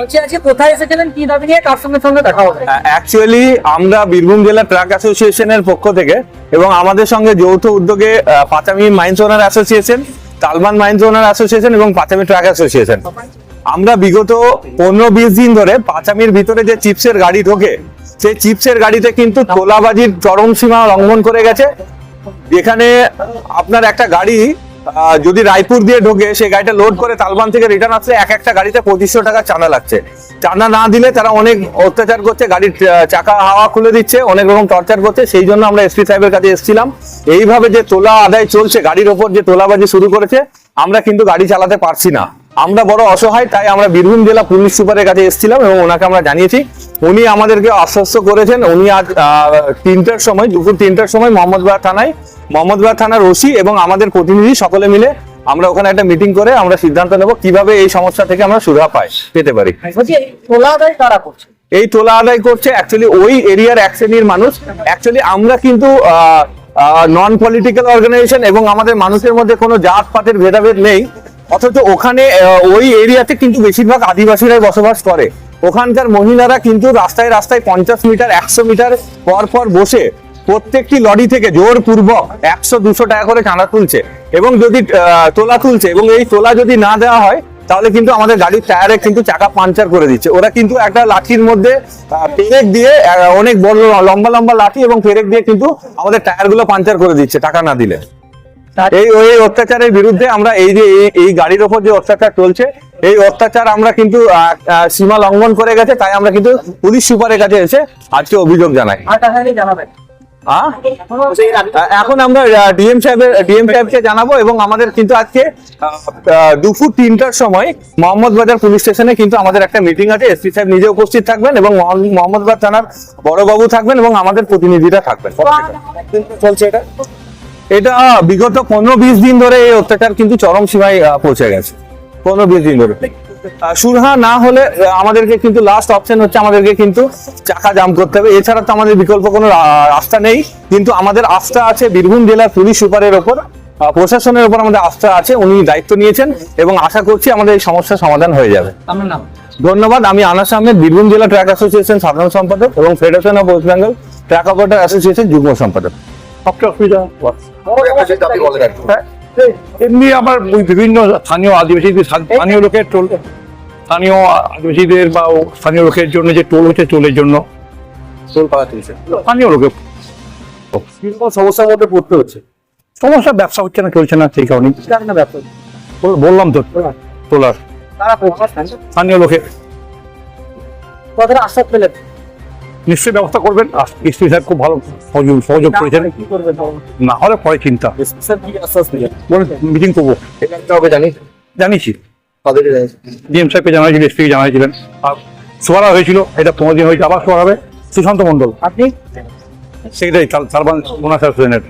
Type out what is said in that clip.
বলছি আজকে কোথায় এসেছিলেন কি দাবি নিয়ে কার সঙ্গে সঙ্গে দেখা হবে? অ্যাকচুয়ালি আমরা বীরভূম জেলা ট্রাক অ্যাসোসিয়েশনের পক্ষ থেকে এবং আমাদের সঙ্গে যৌথ উদ্যোগে Panchami mines owner association Talban mines owner association এবং পাঁচামি ট্রাক অ্যাসোসিয়েশন। আমরা বিগত পনেরো বিশ দিন ধরে পাঁচামির ভিতরে যে চিপসের গাড়ি ঢোকে সেই চিপসের গাড়িতে কিন্তু তোলাবাজির চরম সীমা লঙ্ঘন করে গেছে। যেখানে আপনার একটা গাড়ি যদি রায়পুর দিয়ে ঢোকে সেই গাড়িটা লোড করে তালবান থেকে রিটার্ন আসলে এক একটা গাড়িতে পঁচিশশো টাকা চাঁদা লাগছে। চাঁদা না দিলে তারা অনেক অত্যাচার করছে, গাড়ির চাকা হাওয়া খুলে দিচ্ছে, অনেক রকম টর্চার করছে। সেই জন্য আমরা এসপি সাহেবের কাছে এসেছিলাম। এইভাবে যে তোলা আদায় চলছে, গাড়ির ওপর যে তোলাবাজি শুরু করেছে, আমরা কিন্তু গাড়ি চালাতে পারছি না। আমরা বড় অসহায় তাই আমরা বীরভূম জেলা পুলিশ সুপারের কাছে এসেছিলাম এবং ওনাকে আমরা জানিয়েছি। উনি আমাদেরকে আশ্বস্ত করেছেন উনি আজ তিনটার সময় দুপুর তিনটার সময় মোহাম্মদবাগ থানায় মোহাম্মদবাগ থানার ওসি এবং আমাদের প্রতিনিধি সকলে মিলে আমরা ওখানে একটা মিটিং করে আমরা সিদ্ধান্ত নেব কীভাবে এই সমস্যা থেকে আমরা সুরাহা পাই পেতে পারি। এই তোলা আদায় কারা করছে? এই তোলা আদায় করছে অ্যাকচুয়ালি ওই এরিয়ার এক শ্রেণির মানুষ। অ্যাকচুয়ালি আমরা কিন্তু নন পলিটিক্যাল অর্গানাইজেশন এবং আমাদের মানুষের মধ্যে কোনো জাত পাতের ভেদাভেদ নেই। অথচ ওখানে ওই এরিয়াতে কিন্তু বেশিরভাগ আদিবাসীরাই বসবাস করে। ওখানকার মহিলারা কিন্তু রাস্তায় রাস্তায় পঞ্চাশ মিটার, একশো মিটার পর পর বসে প্রত্যেকটি লরি থেকে জোরপূর্বক একশো, দুশো টাকা করে চাঁদা তুলছে এবং যদি তোলা তুলছে এবং এই তোলা যদি না দেওয়া হয়, তাহলে কিন্তু আমাদের গাড়ির টায়ারে কিন্তু চাকা পাঞ্চার করে দিচ্ছে। ওরা কিন্তু একটা লাঠির মধ্যে পেরেক দিয়ে অনেক বড় লম্বা লম্বা লাঠি এবং পেরেক দিয়ে কিন্তু আমাদের টায়ারগুলো পাঞ্চার করে দিচ্ছে, টাকা না দিলে। এই ওই অত্যাচারের বিরুদ্ধে আমরা এই যে এই- গাড়ির ওপর যে অত্যাচার চলছে এই অত্যাচার আমরা কিন্তু সীমা লঙ্ঘন করে গেছে তাই আমরা কিন্তু পুলিশ সুপারের কাছে এসে আজকে অভিযোগ জানাই। জানাবেন? এখন আমরা ডিএম সাহেবের ডিএম সাহেবকে জানাব এবং আমাদের কিন্তু আজকে দুপুর তিনটার সময় মোহাম্মদ বাজার পুলিশ স্টেশনে কিন্তু আমাদের একটা মিটিং আছে। এসপি সাহেব নিজে উপস্থিত থাকবেন এবং মোহাম্মদ- মোহাম্মদবাজার থানার বড়বাবু থাকবেন এবং আমাদের প্রতিনিধিরা থাকবেন। চলছে এটা? এটা বিগত পনেরো বিশ দিন ধরে এই অত্যাচার কিন্তু চরম সীমায় পৌঁছে গেছে। পনেরো বিশ দিন ধরে। সুরহা না হলে আমাদেরকে কিন্তু লাস্ট অপশন হচ্ছে আমাদেরকে কিন্তু চাকা জাম করতে হবে। এছাড়া তো আমাদের বিকল্প কোনো রাস্তা নেই। কিন্তু আমাদের আস্থা আছে বীরভূম জেলার পুলিশ সুপারের ওপর প্রশাসনের ওপর আমাদের আস্থা আছে উনি দায়িত্ব নিয়েছেন এবং আশা করছি আমাদের এই সমস্যার সমাধান হয়ে যাবে। ধন্যবাদ। আমি আনাস আহমেদ বীরভূম জেলা ট্র্যাক অ্যাসোসিয়েশন সাধারণ সম্পাদক এবং federation of West Bengal track operator association যুগ্ম সম্পাদক। সবচেয়ে অসুবিধা হ্যাঁ, এমনি আমার বিভিন্ন স্থানীয় আদিবাসীদের স্থানীয় লোকের টোল স্থানীয় আদিবাসীদের বা স্থানীয় লোকের জন্য যে টোল হচ্ছে টোলের জন্য। টোল স্থানীয় লোকের সমস্যার মধ্যে পড়তে হচ্ছে। সমস্যা ব্যবসা হচ্ছে না চলছে না সেই কারণে বললাম তো। তোলার স্থানীয় লোকের কথাটা আশ্বাস পেলেন। নিশ্চয়ই ব্যবস্থা করবেন। এসপি স্যার খুব ভালো সহযোগ সহযোগ করেছেন। না হলে পরে চিন্তা। স্যার মিটিং করব। এটা জানি জানিয়েছি। ডিএম সাহেবকে জানাইছিল এসপিকে জানাইছিলেন। আর সোয়ারা হয়েছিল এটা পনেরো দিন হয়েছে আবার সোয়ারা হবে। সুশান্ত মন্ডল আপনি? সেক্রেটারি সালমান মোনা হোসেনের।